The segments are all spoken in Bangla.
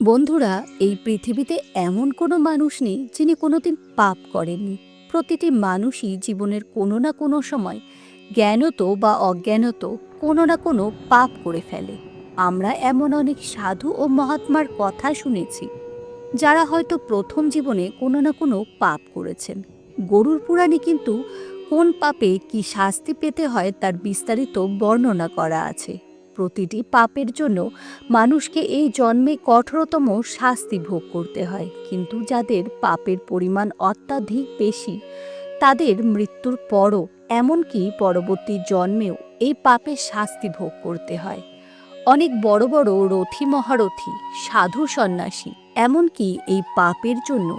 বন্ধুরা, এই পৃথিবীতে এমন কোনো মানুষ নেই যিনি কোনোদিন পাপ করেননি। প্রতিটি মানুষই জীবনের কোনো না কোনো সময় জ্ঞানত বা অজ্ঞানত কোনো না কোনো পাপ করে ফেলে। আমরা এমন অনেক সাধু ও মহাত্মার কথা শুনেছি, যারা হয়তো প্রথম জীবনে কোনো না কোনো পাপ করেছেন। গরুর পুরাণে কিন্তু কোন পাপে কি শাস্তি পেতে হয় তার বিস্তারিত বর্ণনা করা আছে। প্রতিটি পাপের জন্য মানুষকে এই জন্মে কঠোরতম শাস্তি ভোগ করতে হয়। কিন্তু যাদের পাপের পরিমাণ অত্যাধিক বেশি, তাদের মৃত্যুর পরও এমনকি পরবর্তী জন্মেও এই পাপের শাস্তি ভোগ করতে হয়। অনেক বড় বড় রথী মহারথী, সাধু সন্ন্যাসী, এমনকি এই পাপের জন্য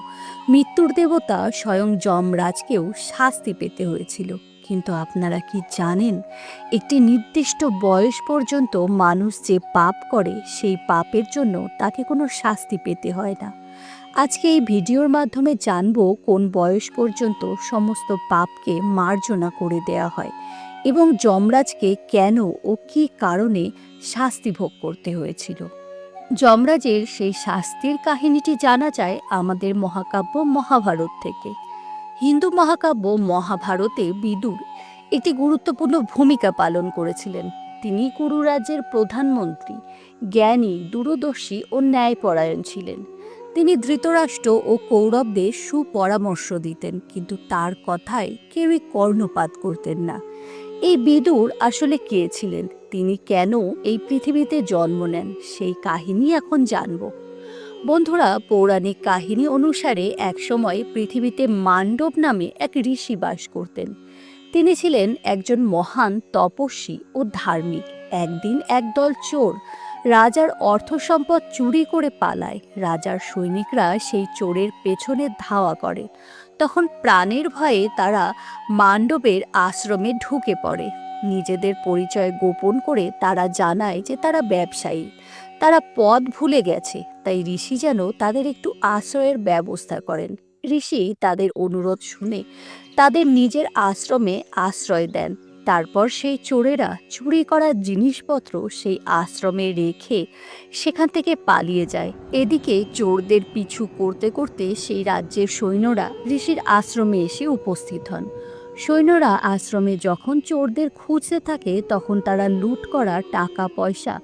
মৃত্যুর দেবতা স্বয়ং যমরাজকেও শাস্তি পেতে হয়েছিল। কিন্তু আপনারা কি জানেন, একটি নির্দিষ্ট বয়স পর্যন্ত মানুষ যে পাপ করে, সেই পাপের জন্য তাকে কোনো শাস্তি পেতে হয় না। আজকে এই ভিডিওর মাধ্যমে জানব কোন বয়স পর্যন্ত সমস্ত পাপকে মার্জনা করে দেয়া হয় এবং যমরাজকে কেন ও কী কারণে শাস্তি ভোগ করতে হয়েছিল। যমরাজের সেই শাস্তির কাহিনীটি জানা যায় আমাদের মহাকাব্য মহাভারত থেকে। হিন্দু মহাকাব্য মহাভারতে বিদুর একটি গুরুত্বপূর্ণ ভূমিকা পালন করেছিলেন। তিনি কুরুরাজ্যের প্রধানমন্ত্রী, জ্ঞানী, দূরদর্শী ও ন্যায়পরায়ণ ছিলেন। তিনি ধৃতরাষ্ট্র ও কৌরবদের সুপরামর্শ দিতেন, কিন্তু তার কথায় কেউই কর্ণপাত করতেন না। এই বিদুর আসলে কে ছিলেন? তিনি কেন এই পৃথিবীতে জন্ম নেন? সেই কাহিনী এখন জানব। বন্ধুরা, পৌরাণিক কাহিনী অনুসারে একসময় পৃথিবীতে মান্ডব নামে এক ঋষি বাস করতেন। তিনি ছিলেন একজন মহান তপস্বী ও ধার্মিক। একদিন একদল চোর রাজার অর্থ সম্পদ চুরি করে পালায়। রাজার সৈনিকরা সেই চোরের পেছনে ধাওয়া করে। তখন প্রাণের ভয়ে তারা মান্ডবের আশ্রমে ঢুকে পড়ে। নিজেদের পরিচয় গোপন করে তারা জানায় যে তারা ব্যবসায়ী। তারা পথ ভুলে গেছে, তাই ঋষি যেন তাদের একটু আশ্রয়ের ব্যবস্থা করেন। ঋষি তাদের অনুরোধ শুনে তাদের নিজের আশ্রমে আশ্রয় দেন। তারপর সেই চোরেরা চুরি করা জিনিসপত্র সেই আশ্রমে রেখে সেখান থেকে পালিয়ে যায়। এদিকে চোরদের পিছু করতে করতে সেই রাজ্যের সৈন্যরা ঋষির আশ্রমে এসে উপস্থিত হন। সৈন্যরা আশ্রমে যখন চোরদের খুঁজতে থাকে, তখন তারা লুট করা টাকা পয়সা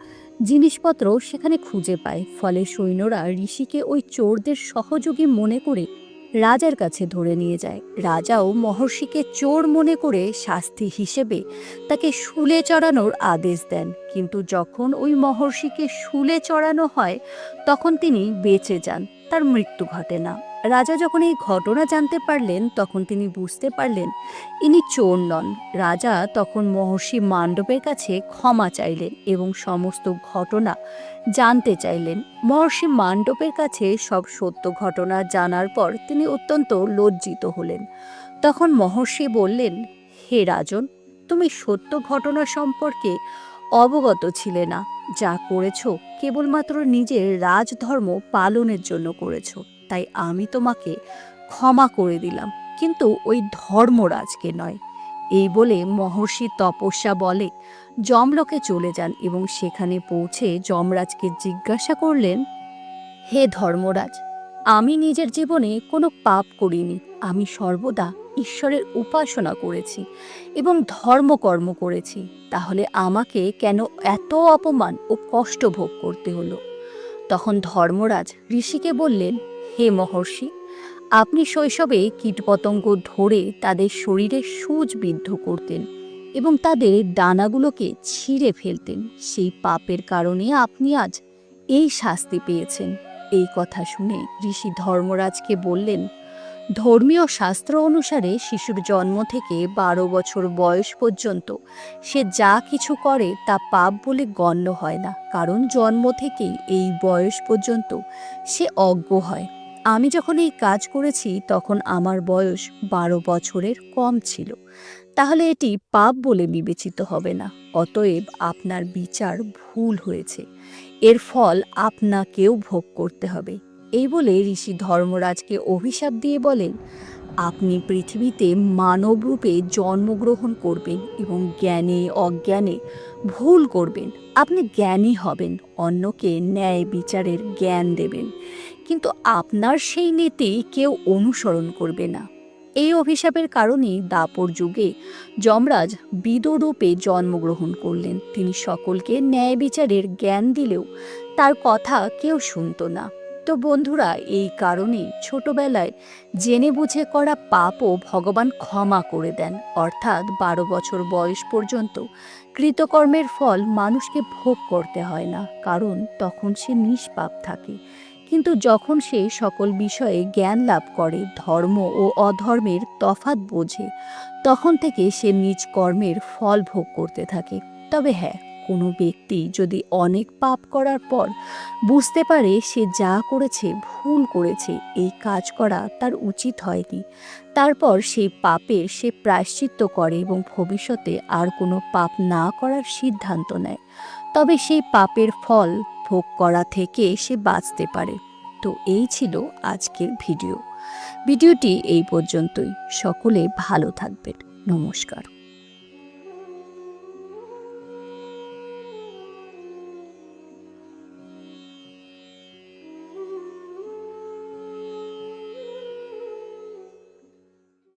জিনিসপত্র সেখানে খুঁজে পায়। ফলে সৈন্যরা ঋষিকে ওই চোরদের সহযোগী মনে করে রাজার কাছে ধরে নিয়ে যায়। রাজাও মহর্ষিকে চোর মনে করে শাস্তি হিসেবে তাকে শুলে চড়ানোর আদেশ দেন। কিন্তু যখন ওই মহর্ষিকে শুলে চড়ানো হয়, তখন তিনি বেঁচে যান, তার মৃত্যু ঘটে না। রাজা যখন এই ঘটনা জানতে পারলেন, তখন তিনি বুঝতে পারলেন ইনি চোর নন। রাজা তখন মহর্ষি মান্ডবের কাছে ক্ষমা চাইলেন এবং সমস্ত ঘটনা জানতে চাইলেন। মহর্ষি মান্ডবের কাছে সব সত্য ঘটনা জানার পর তিনি অত্যন্ত লজ্জিত হলেন। তখন মহর্ষি বললেন, হে রাজন, তুমি সত্য ঘটনা সম্পর্কে অবগত ছিলে না। যা করেছ কেবলমাত্র নিজের রাজধর্ম পালনের জন্য করেছ। তাই আমি তোমাকে ক্ষমা করে দিলাম। কিন্তু ওই ধর্মরাজকে নয়। এই বলে মহর্ষি তপস্যা বলে, যমলোকে চলে যান এবং সেখানে পৌঁছে যমরাজকে জিজ্ঞাসা করলেন, হে ধর্মরাজ, আমি নিজের জীবনে কোনো পাপ করিনি। আমি সর্বদা ঈশ্বরের উপাসনা করেছি এবং ধর্মকর্ম করেছি। তাহলে আমাকে কেন এত অপমান ও কষ্ট ভোগ করতে হলো? তখন ধর্মরাজ ঋষিকে বললেন হে মহর্ষি, আপনি শৈশবে কীটপতঙ্গ ধরে তাদের শরীরে সূচ বিদ্ধ করতেন এবং তাদের ডানাগুলোকে ছিঁড়ে ফেলতেন। সেই পাপের কারণে আপনি আজ এই শাস্তি পেয়েছেন। এই কথা শুনে ঋষি ধর্মরাজকে বললেন, ধর্মীয় শাস্ত্র অনুসারে শিশুর জন্ম থেকে বারো বছর বয়স পর্যন্ত সে যা কিছু করে তা পাপ বলে গণ্য হয় না। কারণ জন্ম থেকেই এই বয়স পর্যন্ত সে অজ্ঞ হয়। আমি যখন এই কাজ করেছি, তখন আমার বয়স বারো বছরের কম ছিল। তাহলে এটি পাপ বলে বিবেচিত হবে না। অতএব আপনার বিচার ভুল হয়েছে। এর ফল আপনাকেও ভোগ করতে হবে। এই বলে ঋষি ধর্মরাজকে অভিশাপ দিয়ে বলেন, আপনি পৃথিবীতে মানবরূপে জন্মগ্রহণ করবেন এবং জ্ঞানে অজ্ঞানে ভুল করবেন। আপনি জ্ঞানী হবেন, অন্যকে ন্যায় বিচারের জ্ঞান দেবেন। কিন্তু আপনার সেই নীতি কেউ অনুসরণ করবে না। এই অভিশাপের কারণেই দাপর যুগে যমরাজ বিদরূপে জন্মগ্রহণ করলেন। তিনি সকলকে ন্যায় বিচারের জ্ঞান দিলেও তার কথা কেউ শুনতো না। তো বন্ধুরা, এই কারণেই ছোটবেলায় জেনে বুঝে করা পাপও ভগবান ক্ষমা করে দেন। অর্থাৎ বারো বছর বয়স পর্যন্ত কৃতকর্মের ফল মানুষকে ভোগ করতে হয় না, কারণ তখন সে নিষ্পাপ থাকে। কিন্তু যখন সে সকল বিষয়ে জ্ঞান লাভ করে, ধর্ম ও অধর্মের তফাৎ বোঝে, তখন থেকে সে নিজ কর্মের ফল ভোগ করতে থাকে। তবে হ্যাঁ কোনো ব্যক্তি যদি অনেক পাপ করার পর বুঝতে পারে সে যা করেছে, ভুল করেছে, এই কাজ করা তার উচিত হয়নি। তারপর সেই পাপের সে প্রায়শ্চিত্ত করে এবং ভবিষ্যতে আর কোনো পাপ না করার সিদ্ধান্ত নেয়। তবে সেই পাপের ফল ভোগ করা থেকে সে বাঁচতে পারে। তো এই ছিল আজকের ভিডিও। ভিডিওটি এই পর্যন্তই। সকলে ভালো থাকবেন। নমস্কার।